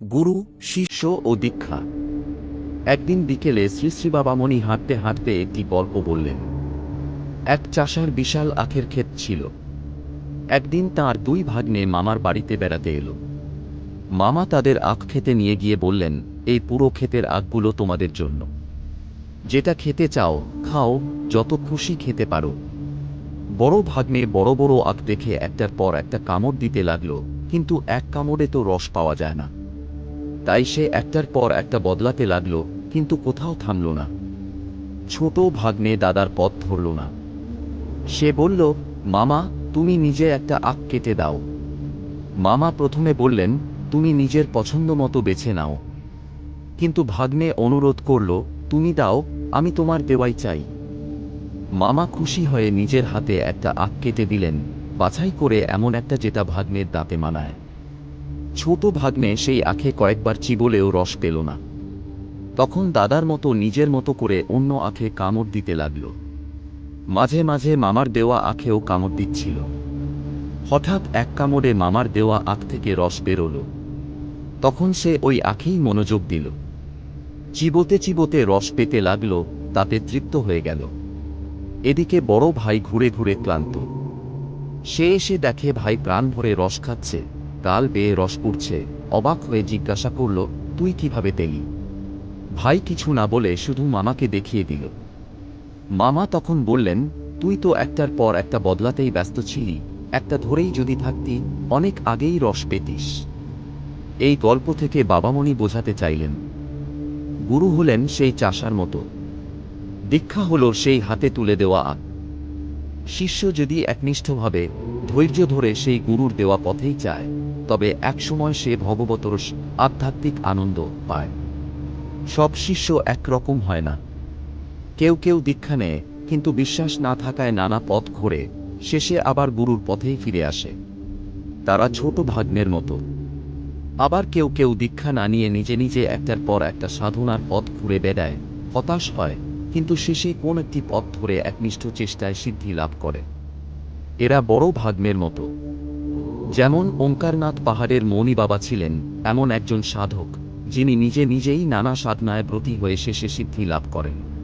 গুরু, শিষ্য ও দীক্ষা। একদিন বিকেলে শ্রী বাবামণি হাঁটতে হাঁটতে একটি গল্প বললেন। এক চাষার বিশাল আখের ক্ষেত ছিল। একদিন তার দুই ভাগ্নে মামার বাড়িতে বেড়াতে এলো। মামা তাদের আখ খেতে নিয়ে গিয়ে বললেন, এই পুরো ক্ষেতের আখগুলো তোমাদের জন্য। যেটা খেতে চাও, খাও, যত খুশি খেতে পারো। বড় ভাগ্নে বড় বড় আখ দেখে একটার পর একটা কামড় দিতে লাগল, কিন্তু এক কামড়ে তো রস পাওয়া যায় না। তাই সে একটার পর একটা বদলাতে লাগল, কিন্তু কোথাও থামল না। ছোট ভাগ্নে দাদার পথ ধরল না। সে বলল, মামা, তুমি নিজে একটা আখ কেটে দাও। মামা প্রথমে বললেন, তুমি নিজের পছন্দ মতো বেছে নাও। কিন্তু ভাগ্নে অনুরোধ করল, তুমি দাও, আমি তোমার দেওয়াই চাই। মামা খুশি হয়ে নিজের হাতে একটা আখ কেটে দিলেন, বাছাই করে এমন একটা যেটা ভাগ্নের দাঁতে মানায়। ছোট ভাগ্নে সেই আখে কয়েকবার চিবলেও রস পেল না। তখন দাদার মতো নিজের মতো করে অন্য আখে কামড় দিতে লাগল। মাঝে মাঝে মামার দেওয়া আখেও কামড় দিচ্ছিল। হঠাৎ এক কামড়ে মামার দেওয়া আখ থেকে রস বেরোল। তখন সে ওই আখেই মনোযোগ দিল। চিবোতে চিবোতে রস পেতে লাগল, তাতে তৃপ্ত হয়ে গেল। এদিকে বড় ভাই ঘুরে ঘুরে ক্লান্ত। সে এসে দেখে ভাই প্রাণ ভরে রস খাচ্ছে। গাল বেয়ে রস পড়ছে, অবাক হয়ে জিজ্ঞাসা করল, তুই কীভাবে তেলি ভাই কিছু না বলে শুধু মামাকে দেখিয়ে দিল। মামা তখন বললেন, তুই তো একটার পর একটা বদলাতেই ব্যস্ত ছিলি, একটা ধরেই যদি থাকতি, অনেক আগেই রস পেতিস। এই গল্প থেকে বাবামণি বোঝাতে চাইলেন। গুরু হলেন সেই চাষার মতো। দীক্ষা হল সেই হাতে তুলে দেওয়া আগ শিষ্য যদি একনিষ্ঠভাবে ধৈর্য ধরে সেই গুরুর দেওয়া পথেই চায় তবে একসময় সে ভগবতর আধ্যাত্মিক আনন্দ পায়। সব শিষ্য একরকম হয় না। কেউ কেউ দীক্ষা নেয়, কিন্তু বিশ্বাস না থাকায় নানা পথ ঘোরে, শেষে আবার গুরুর পথেই ফিরে আসে। তারা ছোট ভাগ্নের মতো। আবার কেউ কেউ দীক্ষা না নিয়ে নিজে নিজে একটার পর একটা সাধনার পথ ঘুরে বেড়ায়, হতাশ হয়, কিন্তু শেষে কোন একটি পথ ধরে একনিষ্ঠ চেষ্টায় সিদ্ধি লাভ করে। এরা বড় ভাগ্নের মতো। যেমন ওঙ্কারনাথ পাহাড়ের মণি বাবা ছিলেন, এমন একজন সাধক, যিনি নিজে নিজেই নানা সাধনায় ব্রতী হয়ে শেষে সিদ্ধি লাভ করেন।